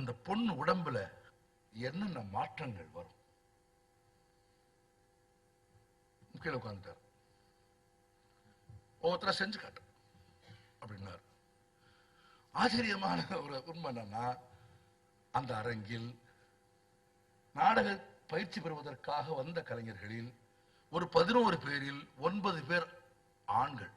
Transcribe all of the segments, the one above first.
அந்த பொண்ணு உடம்புல என்னென்ன மாற்றங்கள் வரும்? கீழே உட்காந்துட்டார் ஒவ்வொருத்தரா செஞ்சு காட்டு அப்படின்னார். ஆச்சரியமான ஒரு உண்மை என்னன்னா அந்த அரங்கில் நாடக பயிற்சி பெறுவதற்காக வந்த கலைஞர்களில் ஒரு பதினோரு பேரில் ஒன்பது பேர் ஆண்கள்.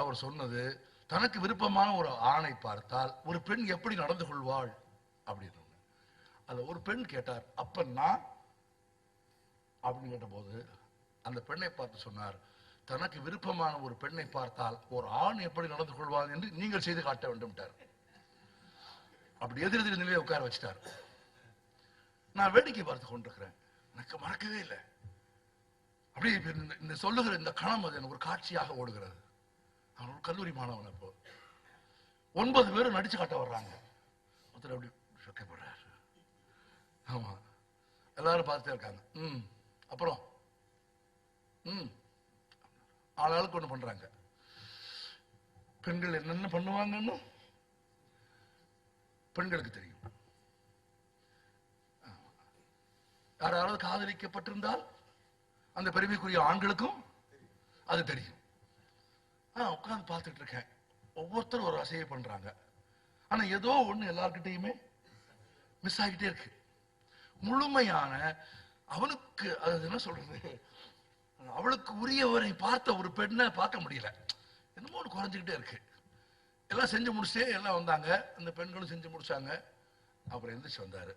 அவர் சொன்னது தனக்கு விருப்பமான ஒரு ஆணை பார்த்தால் ஒரு பெண் எப்படி நடந்து கொள்வாள் அப்படின்னு அதுல ஒரு பெண் கேட்டார் அப்ப நான்? அப்படின்னு கேட்டபோது அந்த பெண்ணை பார்த்து சொன்னார் தனக்கு விருப்பமான ஒரு பெண்ணை பார்த்தால் ஒரு ஆண் எப்படி நடந்து கொள்வான் என்று நீங்கள் செய்து காட்ட வேண்டும் அப்படி எதிர் நிலையை உட்கார வச்சிட்டார். நான் வேடிக்கை பார்த்து கொண்டிருக்கிறேன். எனக்கு மறக்கவே இல்லை. அப்படியே இந்த சொல்லுகிற இந்த கணம் அது எனக்கு ஒரு காட்சியாக ஓடுகிறது. கல்லூரி மாணவன் இப்போ. ஒன்பது பேரும் நடிச்சு காட்ட வர்றாங்க. ஒருத்தர் அப்படி சொக்கப்படுறாரு ஆமா. எல்லாரும் பார்த்துட்டே இருக்காங்க. ம். அப்புறம் ம். ஆளாளுக்கு ஒன்று பண்றாங்க. பெண்கள் என்னென்ன பண்ணுவாங்கன்னு பெண்களுக்கு தெரியும். ஆமா. யாராவது காதலிக்கப்பட்டிருந்தால் அந்த பெருமைக்குரிய ஆண்களுக்கும் அது தெரியும். நான் உட்காந்து பார்த்துட்டு இருக்கேன் ஒவ்வொருத்தரும் ஒரு அசையை பண்றாங்க. ஆனா ஏதோ ஒண்ணு எல்லார்கிட்டையுமே மிஸ் ஆகிட்டே இருக்கு. முழுமையான அவனுக்கு அது என்ன சொல்றது? அவளுக்கு உரியவரை பார்த்த ஒரு பெண்ணை பார்க்க முடியல. என்னமோ ஒன்று குறைஞ்சுக்கிட்டே இருக்கு. எல்லாம் செஞ்சு முடிச்சே எல்லாம் வந்தாங்க. அந்த பெண்களும் செஞ்சு முடிச்சாங்க. அப்புறம் எந்திரிச்சு வந்தாரு.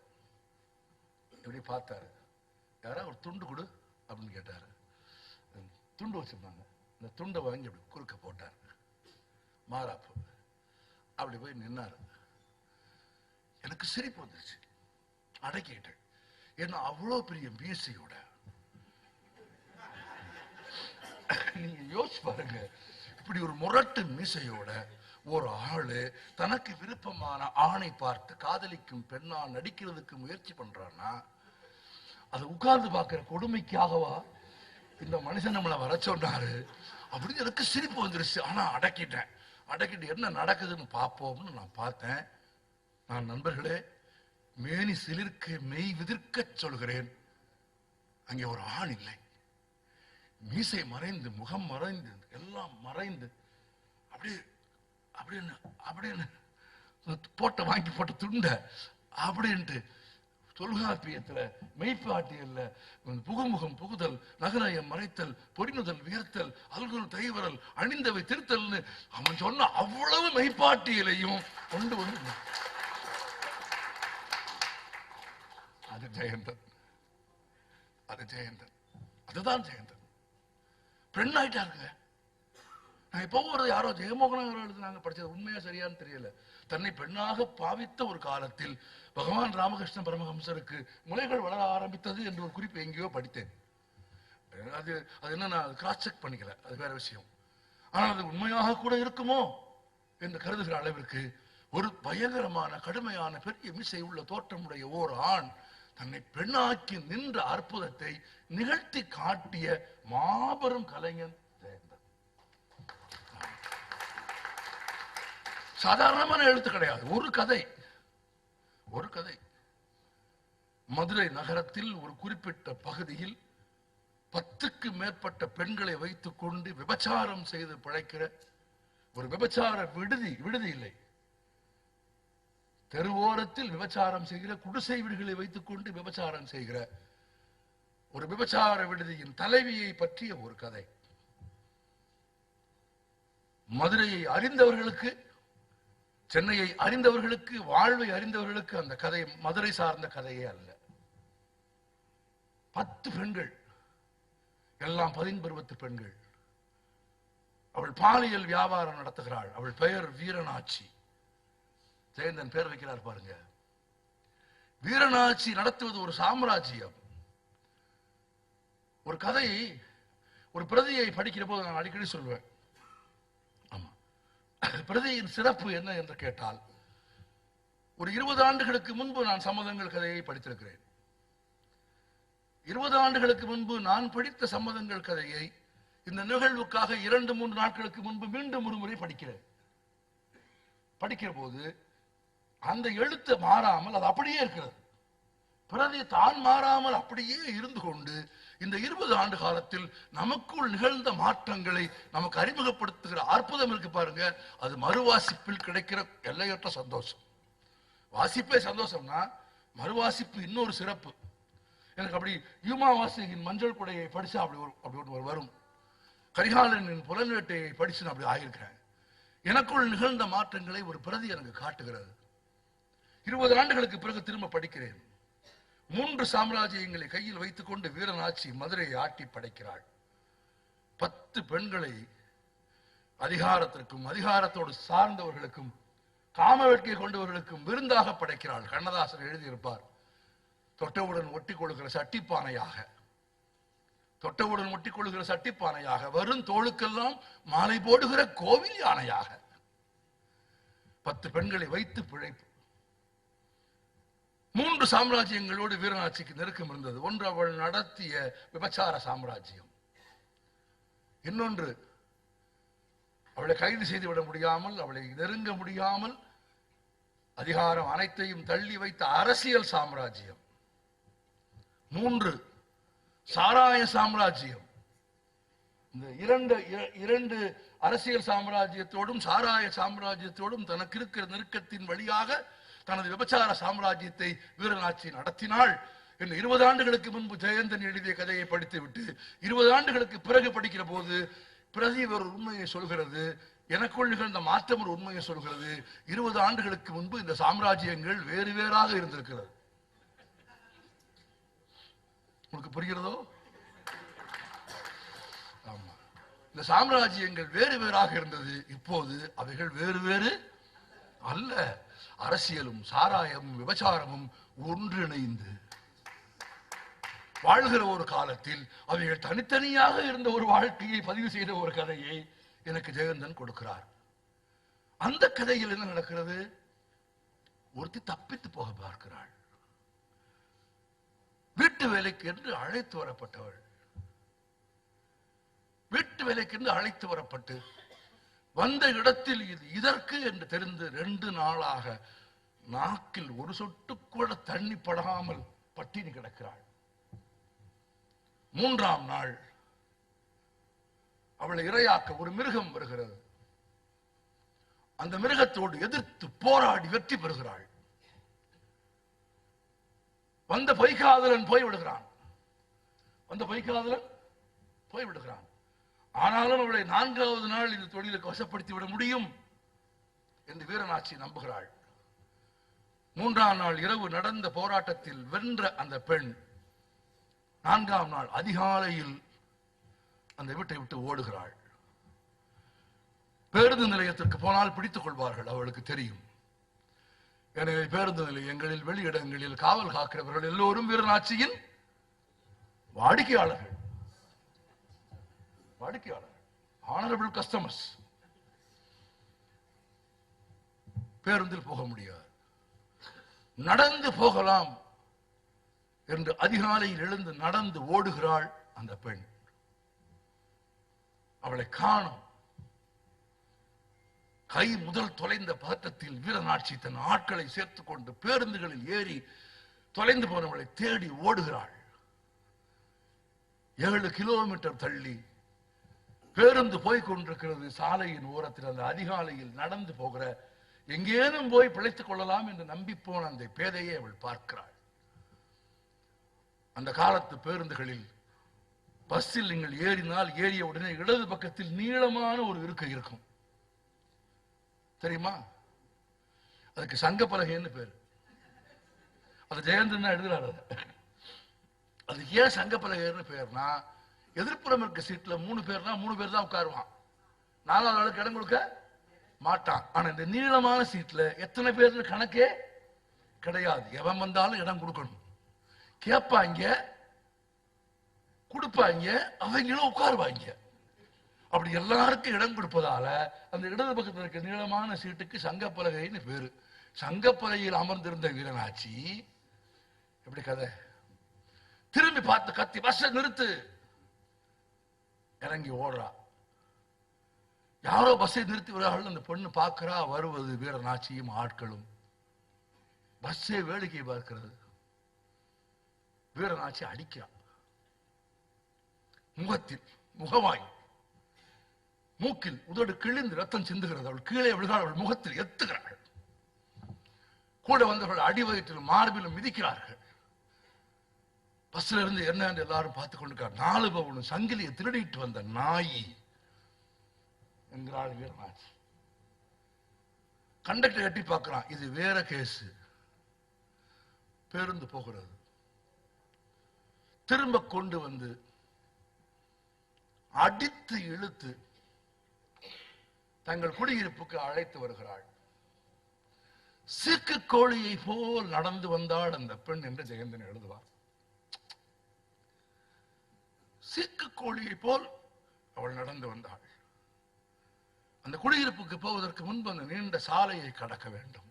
இப்படி பார்த்தாரு. யாரா ஒரு துண்டு கொடு அப்படின்னு கேட்டாரு. துண்டு வச்சிருந்தாங்க. இந்த துண்டை வாங்கி அப்படி குறுக்க போட்டார். மாறாப்பு. அப்படி போய் நின்னார். எனக்கு சிரிப்பு வந்துருச்சு. அடக்கிட்டேன் ஏன்னா அவ்வளோ பெரிய மீசையோட? நீங்க யோசிச்சு பாருங்க. இப்படி ஒரு முரட்டு மீசையோட ஒரு ஆளு தனக்கு விருப்பமான ஆணை பார்த்து காதலிக்கும் பெண்ணா நடிக்கிறதுக்கு முயற்சி பண்றான்னா அதை உட்கார்ந்து பார்க்கிற கொடுமைக்காகவா இந்த மனுஷன் நம்மளை வர சொன்னாரு. அப்படின்னு எனக்கு சிரிப்பு வந்துருச்சு. ஆனா அடக்கிட்டேன். அடக்கிட்டு என்ன நடக்குதுன்னு பார்ப்போம்னு நான் பார்த்தேன். நான் நண்பர்களே மேனி சிலிர்க்க மெய் விதிர்க்க சொல்கிறேன். அங்கே ஒரு ஆண் இல்லை. மீசை மறைந்து முகம் மறைந்து எல்லாம் மறைந்து அப்படியே அப்படின்னு அப்படின்னு போட்ட வாங்கி போட்ட துண்ட அப்படின்ட்டு தொல்காப்பியத்துல மெய்ப்பாட்டியல்ல புகுமுகம் புகுதல் நகரயம் மறைத்தல் பொறிமுதல் வியர்த்தல் அல்குல் தைவரல் அணிந்தவை திருத்தல்னு அவன் சொன்ன அவ்வளவு மெய்ப்பாட்டியலையும் கொண்டு வந்து அது ஜெயந்தன். அது ஜெயந்தன். அதுதான் ஜெயந்தன். பெண் ஆயிட்டாருங்க நான் இப்போ ஒரு யாரோ ஜெயமோகன் எழுதுனாங்க படிச்சது உண்மையா சரியான்னு தெரியல. தன்னை பெண்ணாக பாவித்த ஒரு காலத்தில் பகவான் ராமகிருஷ்ண பரமஹம்சருக்கு முளைகள் வளர ஆரம்பித்தது என்ற ஒரு குறிப்பு எங்கேயோ படித்தேன். அது அது என்ன நான் கிராஸ் செக் பண்ணிக்கல. அது வேற விஷயம். ஆனால் அது உண்மையாக கூட இருக்குமோ என்று கருதுகிற அளவிற்கு ஒரு பயங்கரமான கடுமையான பெரிய மிசை உள்ள தோற்றமுடைய ஓர் ஆண் தன்னை பெண்ணாக்கி நின்ற அற்புதத்தை நிகழ்த்தி காட்டிய மாபெரும் கலைஞன் சாதாரணமான எழுத்து கிடையாது. ஒரு கதை. ஒரு கதை. மதுரை நகரத்தில் ஒரு குறிப்பிட்ட பகுதியில் பத்துக்கு மேற்பட்ட பெண்களை வைத்துக் கொண்டு விபச்சாரம் செய்து பிழைக்கிற ஒரு விபச்சார விடுதி விடுதி இல்லை. தெருவோரத்தில் விபச்சாரம் செய்கிற குடிசை வீடுகளை வைத்துக் கொண்டு விபச்சாரம் செய்கிற ஒரு விபச்சார விடுதியின் தலைவியை பற்றிய ஒரு கதை. மதுரையை அறிந்தவர்களுக்கு சென்னையை அறிந்தவர்களுக்கு வாழ்வை அறிந்தவர்களுக்கு அந்த கதை மதுரை சார்ந்த கதையே அல்ல. பத்து பெண்கள் எல்லாம் பதின்பருவத்து பெண்கள். அவள் பாலியல் வியாபாரம் நடத்துகிறாள். அவள் பெயர் வீரனாட்சி ஜெயந்தன் பேர் வைக்கிறார் பாருங்க. வீரனாட்சி நடத்துவது ஒரு சாம்ராஜ்யம். ஒரு கதை ஒரு பிரதியை படிக்கிற போது நான் அடிக்கடி சொல்வேன். பிரதியின் சிறப்பு என்ன என்று கேட்டால் ஒரு இருபது ஆண்டுகளுக்கு முன்பு நான் சம்மதங்கள் கதையை படித்திருக்கிறேன். இருபது ஆண்டுகளுக்கு முன்பு நான் படித்த சம்மதங்கள் கதையை இந்த நிகழ்வுக்காக இரண்டு மூன்று நாட்களுக்கு முன்பு மீண்டும் ஒரு முறை படிக்கிறேன். படிக்கிற போது அந்த எழுத்து மாறாமல் அது அப்படியே இருக்கிறது. பிரதி தான் மாறாமல் அப்படியே இருந்து கொண்டு இந்த இருபது ஆண்டு காலத்தில் நமக்குள் நிகழ்ந்த மாற்றங்களை நமக்கு அறிமுகப்படுத்துகிற அற்புதம் இருக்கு பாருங்க. அது மறுவாசிப்பில் கிடைக்கிற எல்லையற்ற சந்தோஷம். வாசிப்பே சந்தோஷம்னா மறுவாசிப்பு இன்னொரு சிறப்பு. எனக்கு அப்படி யூமா வாசகின் மஞ்சள் குடையை படிச்சா அப்படி ஒரு அப்படி ஒன்று வரும். கரிகாலனின் புலன்வேட்டையை படிச்சு நான் அப்படி ஆகியிருக்கிறேன் எனக்குள் நிகழ்ந்த மாற்றங்களை ஒரு பிரதி எனக்கு காட்டுகிறது. இருபது ஆண்டுகளுக்கு பிறகு திரும்ப படிக்கிறேன். மூன்று சாம்ராஜ்யங்களை கையில் வைத்துக்கொண்டு வீரநாச்சி மதுரையை ஆட்டி படைக்கிறாள். பத்து பெண்களை அதிகாரத்திற்கும் அதிகாரத்தோடு சார்ந்தவர்களுக்கும் காம வேட்கை கொண்டவர்களுக்கும் விருந்தாக படைக்கிறாள். கண்ணதாசன் எழுதியிருப்பார் தொட்டவுடன் ஒட்டி கொள்கிற சட்டிப்பானையாக தொட்டவுடன் ஒட்டி கொள்கிற சட்டிப்பானையாக வரும் தோளுக்கெல்லாம் மாலை போடுகிற கோவில் யானையாக. பத்து பெண்களை வைத்து பிழைப்பு மூன்று சாம்ராஜ்யங்களோடு வீரநாச்சிக்கு நெருக்கம் இருந்தது. ஒன்று அவள் நடத்திய விபச்சார சாம்ராஜ்யம். இன்னொன்று அவளை கைது செய்து விட முடியாமல் அவளை நெருங்க முடியாமல் அதிகாரம் அனைத்தையும் தள்ளி வைத்த அரசியல் சாம்ராஜ்யம். மூன்று சாராய சாம்ராஜ்யம். இந்த இரண்டு இர- இரண்டு அரசியல் சாம்ராஜ்யத்தோடும் சாராய சாம்ராஜ்யத்தோடும் தனக்கு இருக்கிற நெருக்கத்தின் வழியாக தனது விபச்சார சாம்ராஜ்யத்தை வீரநாட்சி நடத்தினாள் என்று இருபது ஆண்டுகளுக்கு முன்பு ஜெயந்தன் எழுதிய கதையை படித்துவிட்டு இருபது ஆண்டுகளுக்கு பிறகு படிக்கிற போது பிறகு இவர் உண்மையை சொல்கிறது எனக்குள் நிகழ்ந்த மாற்றம் ஒரு உண்மையை சொல்கிறது. இருபது ஆண்டுகளுக்கு முன்பு இந்த சாம்ராஜ்யங்கள் வேறு வேறாக இருந்திருக்கிறது. உனக்கு புரிகிறதோ? ஆமா. இந்த சாம்ராஜ்யங்கள் வேறு வேறாக இருந்தது. இப்போது அவைகள் வேறு வேறு அல்ல. அரசியலும் சாராயமும் விபச்சாரமும் ஒன்றிணைந்து வாழ்கிற ஒரு காலத்தில் அவைகள் தனித்தனியாக இருந்த ஒரு வாழ்க்கையை பதிவு செய்த ஒரு கதையை எனக்கு ஜெயந்தன் கொடுக்கிறார். அந்த கதையில் என்ன நடக்கிறது? ஒருத்தி தப்பித்து போக பார்க்கிறாள். வீட்டு வேலைக்கு என்று அழைத்து வரப்பட்டவள். வீட்டு வேலைக்கு என்று அழைத்து வரப்பட்டு வந்த இடத்தில் இது இதற்கு என்று தெரிந்து ரெண்டு நாளாக நாக்கில் ஒரு சொட்டு கூட தண்ணி படாமல் பட்டினி கிடக்கிறாள். மூன்றாம் நாள் அவளை இரையாக்க ஒரு மிருகம் வருகிறது. அந்த மிருகத்தோடு எதிர்த்து போராடி வெற்றி பெறுகிறாள். வந்த பொய்காதலன் போய் விடுகிறான் வந்த பொய்காதலன் போய் விடுகிறான் ஆனாலும் அவளை நான்காவது நாள் இந்த தொழிலுக்கு வசப்படுத்தி விட முடியும் என்று வீரநாச்சி நம்புகிறாள். மூன்றாம் நாள் இரவு நடந்த போராட்டத்தில் வென்ற அந்த பெண் நான்காம் நாள் அதிகாலையில் அந்த வீட்டை விட்டு ஓடுகிறாள். பேருந்து நிலையத்திற்கு போனால் பிடித்துக் கொள்வார்கள் அவளுக்கு தெரியும். எனவே பேருந்து நிலையங்களில் வெளியிடங்களில் காவல் காக்கிறவர்கள் எல்லோரும் வீரநாச்சியின் வாடிக்கையாளர்கள். வாடிக்கையாளர் ஆனரபிள் கஸ்டமர்ஸ் பேருந்தில் போக முடியாது. நடந்து போகலாம் என்று அதிகாலையில் எழுந்து நடந்து ஓடுகிறாள் அந்த பெண். அவளை காணும். கை முதல் தொலைந்த பதட்டத்தில் வீரநாட்சி தன் ஆட்களை சேர்த்துக் கொண்டு பேருந்துகளில் ஏறி தொலைந்து போனவளை தேடி ஓடுகிறாள். ஏழு கிலோமீட்டர் தள்ளி பேருந்து போய் கொண்டிருக்கிறது. சாலையின் ஓரத்தில் அந்த அதிகாலையில் நடந்து போகிற எங்கேனும் போய் பிழைத்துக் கொள்ளலாம் என்று நம்பி போன அந்த பேதையை அவள் பார்க்கிறாள். அந்த காலத்து பேருந்துகளில் பஸ்ஸில் நீங்கள் ஏறினால் ஏறிய உடனே இடது பக்கத்தில் நீளமான ஒரு இருக்கை இருக்கும். தெரியுமா? அதுக்கு சங்க பலகைன்னு பேரு. அது ஜெயந்தன் தான் எழுதுறாரு அது. ஏன் சங்க பலகைன்னு பேர்னா எதிர்ப்புறம் இருக்க சீட்ல மூணு பேர்னா மூணு பேர் தான் உட்காருவான். நாலாவது ஆளுக்கு இடம் கொடுக்க மாட்டான். ஆனா இந்த நீளமான சீட்ல எத்தனை பேர்னு கணக்கே கிடையாது. எவன் வந்தாலும் இடம் கொடுக்கணும். கேட்பாங்க கொடுப்பாங்க அவங்களும் உட்காருவாங்க. அப்படி எல்லாருக்கும் இடம் கொடுப்பதால அந்த இடது பக்கத்தில் இருக்க நீளமான சீட்டுக்கு சங்கப்பலகைன்னு பேரு. சங்கப்பலகையில் அமர்ந்திருந்த வீரனாச்சி எப்படி கதை? திரும்பி பார்த்து கத்தி பஸ்ஸை நிறுத்து. இறங்கி ஓடுறா. யாரோ பஸ்ஸை நிறுத்தி விடுறார்கள் அந்த பொண்ணு பார்க்கிறா வருவது வீரநாச்சியும் ஆட்களும். பஸ்ஸே வேடிக்கை பார்க்கிறது. வீரநாச்சி அடிக்கிறான். முகத்தில் முகவாய் மூக்கில் உதடு கிழிந்து ரத்தம் சிந்துகிறது. அவள் கீழே விழுகிறாள். அவள் முகத்தில் எத்துகிறாள். கூட வந்தவர்கள் அடி வயிற்றிலும் மார்பிலும் மிதிக்கிறார்கள். பஸ்ல இருந்து என்ன எல்லாரும் பார்த்து கொண்டிருக்கார் நாலு பவுன் சங்கிலியை திருடிட்டு வந்த நாயி என்கிறாள் வீரநாச்சி கண்டக்டர் எட்டி பார்க்கிறான். இது வேற கேஸ். பேருந்து போகிறது. திரும்ப கொண்டு வந்து அடித்து இழுத்து தங்கள் குடியிருப்புக்கு அழைத்து வருகிறாள். சிக்கு கோழியை போல் நடந்து வந்தாள் அந்த பெண் என்று ஜெயந்தன் எழுதுவார். சீக்கு கோழியை போல் அவள் நடந்து வந்தாள். அந்த குடியிருப்புக்கு போவதற்கு முன்பு அந்த நீண்ட சாலையை கடக்க வேண்டும்.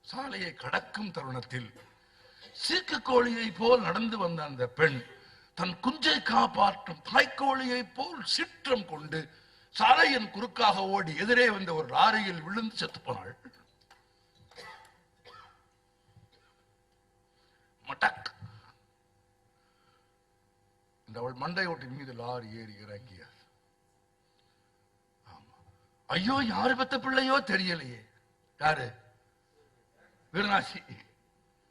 சாலையை கடக்கும் தருணத்தில் சீக்கு கோழியை போல் நடந்து வந்த அந்த பெண் தன் குஞ்சை காப்பாற்றும் தாய்க்கோழியை போல் சிற்றம் கொண்டு சாலையின் குறுக்காக ஓடி எதிரே வந்த ஒரு லாரியில் விழுந்து செத்து போனாள். மட்டக் இந்த அவள் மண்டை ஓட்டின் மீது லாரி ஏறி இறங்கியது. ஐயோ யாரு பெத்த பிள்ளையோ தெரியலையே. யாரு? வீரநாசி.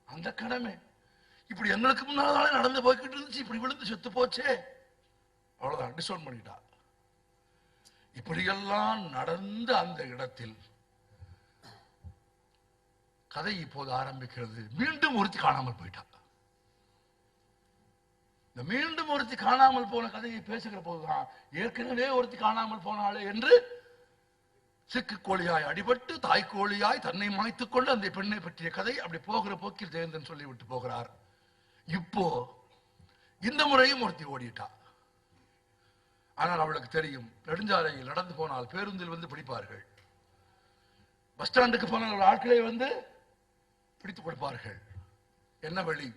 அந்த கடமை. இப்படி எங்களுக்கு முன்னாலே நடந்து போய்கிட்டு இருந்துச்சு இப்படி விழுந்து செத்து போச்சே. அவ்வளவுதான் டிசோன் பண்ணிட்டா. இப்படியெல்லாம் நடந்த அந்த இடத்தில் கதை இப்போது ஆரம்பிக்கிறது. மீண்டும் ஒருத்தி காணாமல் போயிட்டா. மீண்டும் ஒருத்தி காணாமல் போன கதையை பேசுகிற போதுதான் ஏற்கனவே ஒருத்தி காணாமல் போனாளே என்று சிக்கு கோழியாய் அடிபட்டு தாய்க்கோழியாய் தன்னை மாய்த்துக் கொண்டு அந்த பெண்ணை பற்றிய கதை அப்படி போகிற போக்கில் ஜெயந்தன் சொல்லிவிட்டு போகிறார். இப்போ இந்த முறையும் ஒருத்தி ஓடிட்டா. ஆனால் அவளுக்கு தெரியும் நெடுஞ்சாலையில் நடந்து போனால் பேருந்தில் வந்து பிடிப்பார்கள். பஸ் ஸ்டாண்டுக்கு போனால் ஆட்களை வந்து பிடித்துக் கொடுப்பார்கள். என்ன வழி?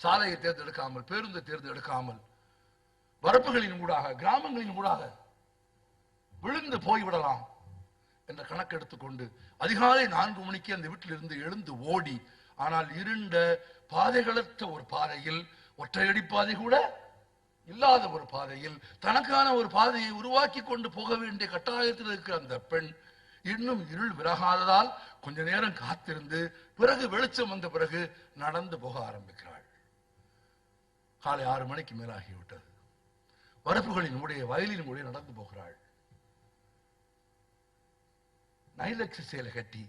சாலையை தேர்ந்தெடுக்காமல் பேருந்தை தேர்ந்தெடுக்காமல் வரப்புகளின் ஊடாக கிராமங்களின் ஊடாக விழுந்து போய்விடலாம் என்ற கணக்கெடுத்துக்கொண்டு அதிகாலை நான்கு மணிக்கு அந்த வீட்டிலிருந்து எழுந்து ஓடி ஆனால் இருண்ட பாதைகளற்ற ஒரு பாதையில் ஒற்றையடி பாதை கூட இல்லாத ஒரு பாதையில் தனக்கான ஒரு பாதையை உருவாக்கி கொண்டு போக வேண்டிய கட்டாயத்தில் இருக்கிற அந்த பெண் இன்னும் இருள் விலகாததால் கொஞ்ச நேரம் காத்திருந்து பிறகு வெளிச்சம் வந்த பிறகு நடந்து போக ஆரம்பிக்கிறாள். காலை ஆறு மணிக்கு மேலாகிவிட்டது. வரப்புகளின் உடைய வயலின் உடைய நடந்து போகிறாள். நைலக்ஸ் சேலை கட்டி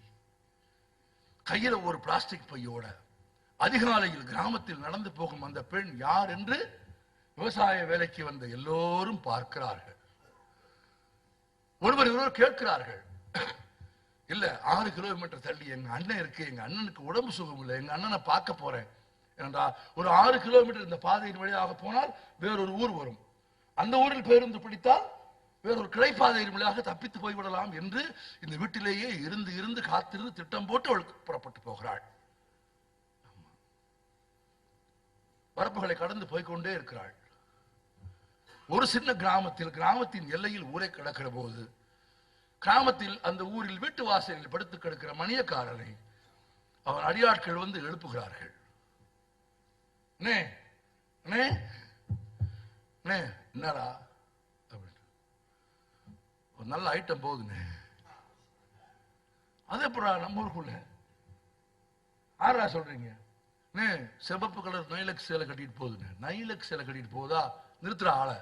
கையில ஒரு பிளாஸ்டிக் பையோட அதிகாலையில் கிராமத்தில் நடந்து போகும் அந்த பெண் யார் என்று விவசாய வேலைக்கு வந்த எல்லோரும் பார்க்கிறார்கள். ஒருவர் ஒருவர் கேட்கிறார்கள். இல்ல ஆறு கிலோமீட்டர் தள்ளி எங்க அண்ணன் இருக்கு எங்க அண்ணனுக்கு உடம்பு சுகம் இல்லை எங்க அண்ணனை பார்க்க போறேன். ஏனென்றா ஒரு ஆறு கிலோமீட்டர் இந்த பாதையின் வழியாக போனால் வேறொரு ஊர் வரும். அந்த ஊரில் பேருந்து பிடித்தால் வேறொரு கிளைப்பாதையின் வழியாக தப்பித்து போய்விடலாம் என்று இந்த வீட்டிலேயே இருந்து இருந்து காத்திருந்து திட்டம் போட்டு அவள் புறப்பட்டு போகிறாள். வரப்புகளை கடந்து போய்கொண்டே இருக்கிறாள். ஒரு சின்ன கிராமத்தில் கிராமத்தின் எல்லையில் ஊரை கிடக்கிற போது கிராமத்தில் அந்த ஊரில் வீட்டு வாசலில் படுத்து கிடக்கிற மணியக்காரனை அவன் அடியாட்கள் வந்து எழுப்புகிறார்கள். அண்ணே அண்ணே அண்ணே என்னடா? அப்படின்னு ஒரு நல்ல ஐட்டம் போகுதுண்ணே. அது எப்படா நம்ம ஊருக்குள்ள? ஆறா சொல்றீங்க? அண்ணே சிவப்பு கலர் நைலக் சேலை கட்டிட்டு போகுதுண்ணே. நைலக் சேலை கட்டிட்டு போகுதா? நிறுத்துற ஆளை.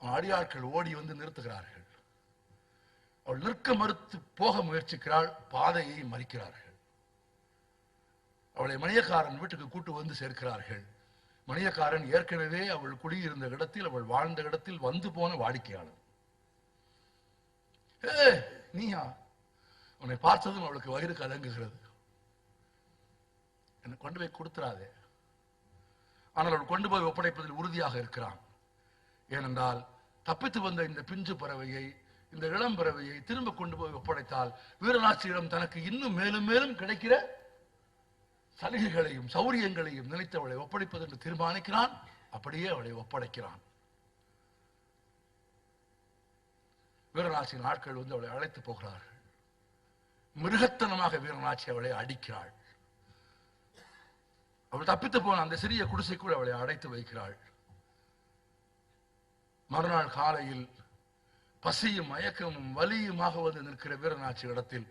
அவன் அடியாட்கள் ஓடி வந்து நிறுத்துகிறார்கள். அவள் நிற்க மறுத்து போக முயற்சிக்கிறாள் பாதையை மறிக்கிறார்கள். அவளை மணியக்காரன் வீட்டுக்கு கூட்டு வந்து சேர்க்கிறார்கள். மணியக்காரன் ஏற்கனவே அவள் குடியிருந்த இடத்தில் அவள் வாழ்ந்த இடத்தில் வந்து போன வாடிக்கையாளர் ஏ நீயா? உன்னை பார்த்ததும் அவளுக்கு வயிறு கலங்குகிறது. என்னை கொண்டு போய் கொடுத்துறாதே. ஆனால் அவள் கொண்டு போய் ஒப்படைப்பதில் உறுதியாக இருக்கிறான். ஏனென்றால் தப்பித்து வந்த இந்த பிஞ்சு பறவையை இந்த இளம் பறவையை திரும்ப கொண்டு போய் ஒப்படைத்தால் வீரநாச்சியிடம் தனக்கு இன்னும் மேலும் மேலும் கிடைக்கிற சலுகைகளையும் சௌரியங்களையும் நினைத்து அவளை ஒப்படைப்பது என்று தீர்மானிக்கிறான். அப்படியே அவளை ஒப்படைக்கிறான். வீரநாசியின் ஆட்கள் வந்து அவளை அழைத்து போகிறார்கள். மிருகத்தனமாக வீரநாச்சி அவளை அடிக்கிறாள். அவள் தப்பித்து போன அந்த சிறிய குடிசைக்குள் அவளை அடைத்து வைக்கிறாள். மறுநாள் காலையில் பசியும் மயக்கமும் வலியுமாக வந்து நிற்கிற வீரநாச்சி இடத்தில்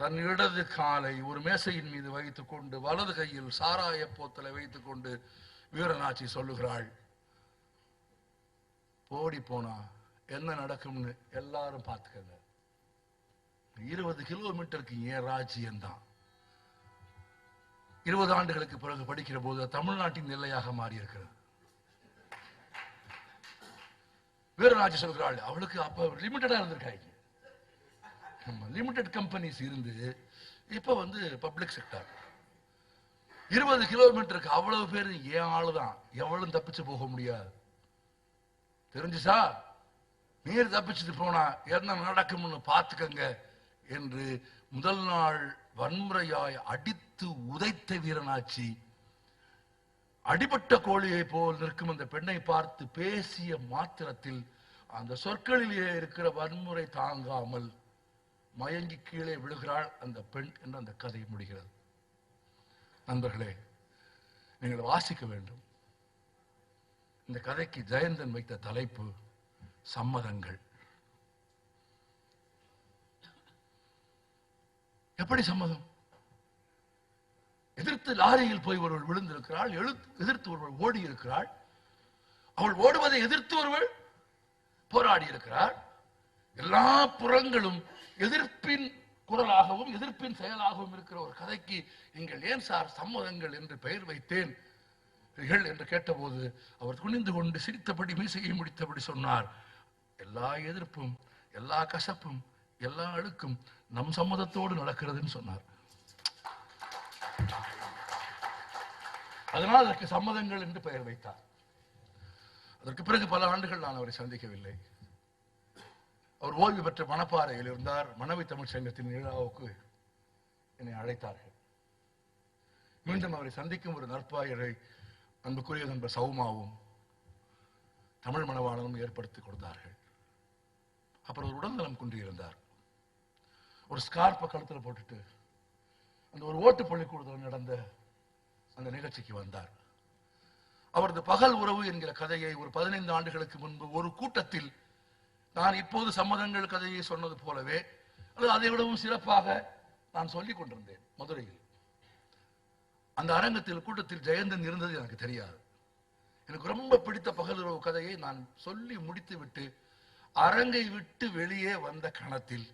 தன் இடது காலை ஒரு மேசையின் மீது வைத்துக் கொண்டு வலது கையில் சாராய போத்தலை வைத்துக் கொண்டு வீரநாச்சி சொல்லுகிறாள். போடி போனா என்ன நடக்கும்னு எல்லாரும் பார்த்துக்கங்க. இருபது கிலோமீட்டருக்கு ஏன் ராஜ்யம் தான்? இருபது ஆண்டுகளுக்கு பிறகு படிக்கிற போது தமிழ்நாட்டின் எல்லையாக மாறி இருக்கிறது வீரநாச்சி சொல்கிறாள் அவளுக்கு அப்ப லிமிட்டடா இருந்திருக்காங்க லிமிடெட் கம்பெனிஸ் இருந்து இப்போ வந்து பப்ளிக் செக்டர் இருபது கிலோமீட்டருக்கு அவ்வளவு பேர் ஏன் ஆளுதான்? எவ்வளவு தப்பிச்சு போக முடியாது. தெரிஞ்சுச்சா? நீர் தப்பிச்சுட்டு போனா என்ன நடக்கும்னு பார்த்துக்கங்க என்று முதல் நாள் வன்முறையாய் அடித்து உதைத்த வீரனாச்சி அடிபட்ட கோழியை போல் நிற்கும் அந்த பெண்ணை பார்த்து பேசிய மாத்திரத்தில் அந்த சொற்களிலேயே இருக்கிற வன்முறை தாங்காமல் மயங்கி கீழே விழுகிறாள் அந்த பெண் என்று அந்த கதை முடிகிறது. நண்பர்களே நீங்கள் வாசிக்க வேண்டும். இந்த கதைக்கு ஜெயந்தன் வைத்த தலைப்பு சம்மதங்கள். எப்படி சம்மதம்? எதிர்த்து லாரியில் போய் ஒருவள் விழுந்திருக்கிறாள் எழுத்து எதிர்த்து ஒருவள் ஓடி இருக்கிறாள் அவள் ஓடுவதை எதிர்த்து ஒருவள் போராடி இருக்கிறாள் எல்லா புறங்களும் எதிர்ப்பின் குரலாகவும் எதிர்ப்பின் செயலாகவும் இருக்கிற ஒரு கதைக்கு நீங்கள் ஏன் சார் சம்மதங்கள் என்று பெயர் வைத்தேன்? என்று கேட்டபோது அவர் துணிந்து கொண்டு சிரித்தபடி மீசையை முடித்தபடி சொன்னார் எல்லா எதிர்ப்பும் எல்லா கசப்பும் எல்லா அழுக்கும் நம் சம்மதத்தோடு நடக்கிறதுன்னு சொன்னார். அதனால் அதற்கு சம்மதங்கள் என்று பெயர் வைத்தார். அதற்கு பிறகு பல ஆண்டுகள் நான் அவரை சந்திக்கவில்லை. அவர் ஓய்வு பெற்ற மணப்பாறையில் இருந்தார். மனைவி தமிழ் சங்கத்தின் விழாவுக்கு என்னை அழைத்தார்கள். மீண்டும் அவரை சந்திக்கும் ஒரு நற்பாயரை அன்புக்குரிய நண்பர் சௌமாவும் தமிழ் மணவாளனும் ஏற்படுத்தி கொடுத்தார்கள். அப்புறம் ஒரு உடல்நலம் குன்றியிருந்தார் ஒரு ஸ்கார்ப்பை கழுத்தில் போட்டுட்டு அந்த ஒரு ஓட்டு பள்ளிக்கூடத்தில் நடந்த அந்த நிகழ்ச்சிக்கு வந்தார். அவரது பகல் உறவு என்கிற கதையை ஒரு பதினைந்து ஆண்டுகளுக்கு முன்பு ஒரு கூட்டத்தில் நான் இப்போது சம்மதங்கள் கதையை சொன்னது போலவே அல்லது அதை விடவும் சிறப்பாக நான் சொல்லிக் கொண்டிருந்தேன் மதுரையில். அந்த அரங்கத்தில் கூட்டத்தில் ஜெயந்தன் இருந்தது எனக்கு தெரியாது. எனக்கு ரொம்ப பிடித்த பகலுறவு கதையை நான் சொல்லி முடித்து விட்டு அரங்கை விட்டு வெளியே வந்த கணத்தில்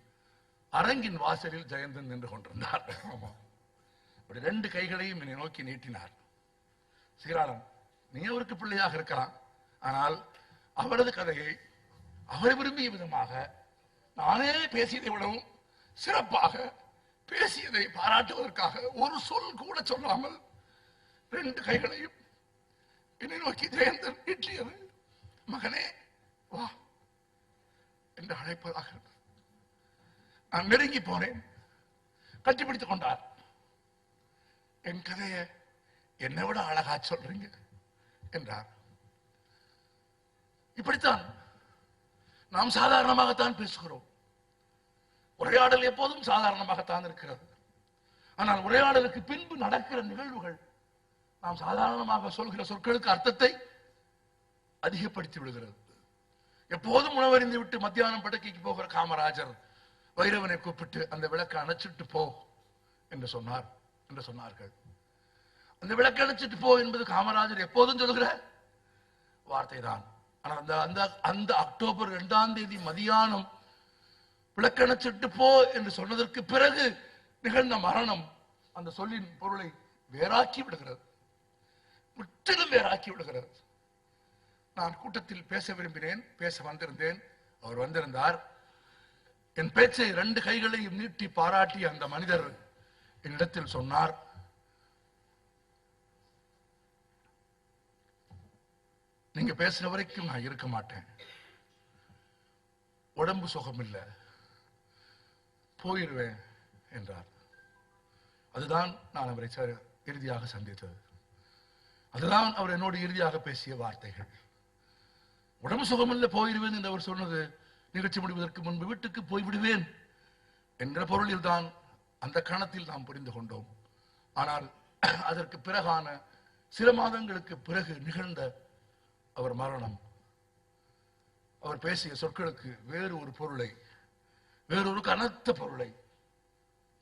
அரங்கின் வாசலில் ஜெயந்தன் நின்று கொண்டிருந்தார். ஆமா. ரெண்டு கைகளையும் என்னை நோக்கி நீட்டினார். சீராளன் நீ அவருக்கு பிள்ளையாக இருக்கலாம். ஆனால் அவரது கதையை அவர் விரும்பிய விதமாக நானே பேசியதை விடவும் சிறப்பாக பேசியதை பாராட்டுவதற்காக ஒரு சொல் கூட சொல்லாமல் ரெண்டு கைகளையும் என்னை நோக்கி ஜெயந்தன் நீட்டியது மகனே வா என்று அழைப்பதாக நான் நெருங்கி போனேன். கட்டிப்பிடித்துக் கொண்டார். என் கதையை என்னை விட அழகா சொல்றீங்க என்றார். இப்படித்தான் நாம் சாதாரணமாகத்தான் பேசுகிறோம். உரையாடல் எப்போதும் சாதாரணமாகத்தான் இருக்கிறது. ஆனால் உரையாடலுக்கு பின்பு நடக்கிற நிகழ்வுகள் நாம் சாதாரணமாக சொல்கிற சொற்களுக்கு அர்த்தத்தை அதிகப்படுத்தி விடுகிறது. எப்போதும் உணவறிந்து விட்டு மத்தியானம் படுக்கைக்கு போகிற காமராஜர் வைரவனை கூப்பிட்டு அந்த விளக்கை அணைச்சிட்டு போ என்று சொன்னார் என்று சொன்னார்கள். அந்த விளக்கை அணைச்சிட்டு போ என்பது காமராஜர் எப்போதும் சொல்கிற வார்த்தை தான் ஆனால் அந்த அந்த அந்த அக்டோபர் இரண்டாம் தேதி மதியானம் விளக்கணச்சிட்டு போ என்று சொன்னதற்கு பிறகு நிகழ்ந்த மரணம் அந்த சொல்லின் பொருளை வேறாக்கி விடுகிறது. முற்றிலும் வேறாக்கி விடுகிறது. நான் கூட்டத்தில் பேச விரும்பினேன் பேச வந்திருந்தேன். அவர் வந்திருந்தார். என் பேச்சை ரெண்டு கைகளையும் நீட்டி பாராட்டி அந்த மனிதர் என்னிடத்தில் சொன்னார். நீங்க பேசுற வரைக்கும் நான் இருக்க மாட்டேன். உடம்பு சுகம் இல்லை போயிடுவேன் என்றார். அதுதான் நான் அவரை ச- இறுதியாக சந்தித்தது. அதுதான் அவர் என்னோடு இறுதியாக பேசிய வார்த்தைகள். உடம்பு சுகமில்லை போயிடுவேன் என்று அவர் சொன்னது நிகழ்ச்சி முடிவதற்கு முன்பு வீட்டுக்கு போய்விடுவேன் என்ற பொருளில் தான் அந்த கணத்தில் நாம் புரிந்து கொண்டோம். ஆனால் அதற்கு பிறகான சில மாதங்களுக்கு பிறகு நிகழ்ந்த அவர் மரணம். அவர் பேசிய சொற்களுக்கு வேறு ஒரு பொருளை வேறொரு கனத்த பொருளை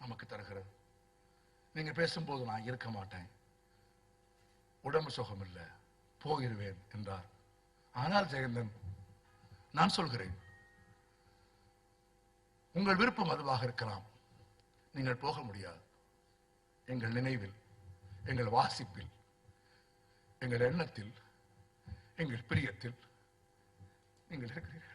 நமக்கு தருகிறது. நீங்க பேசும்போது நான் இருக்க மாட்டேன். உடம்பு சுகம் இல்லை போகிருவேன் என்றார். ஆனால் ஜெயந்தன் நான் சொல்கிறேன் உங்கள் விருப்பம் அதுவாக இருக்கலாம். நீங்கள் போக முடியாது. எங்கள் நினைவில் எங்கள் வாசிப்பில் எங்கள் எண்ணத்தில் எங்கள் பிரியத்தில் நீங்கள் இருக்கிறீர்கள்.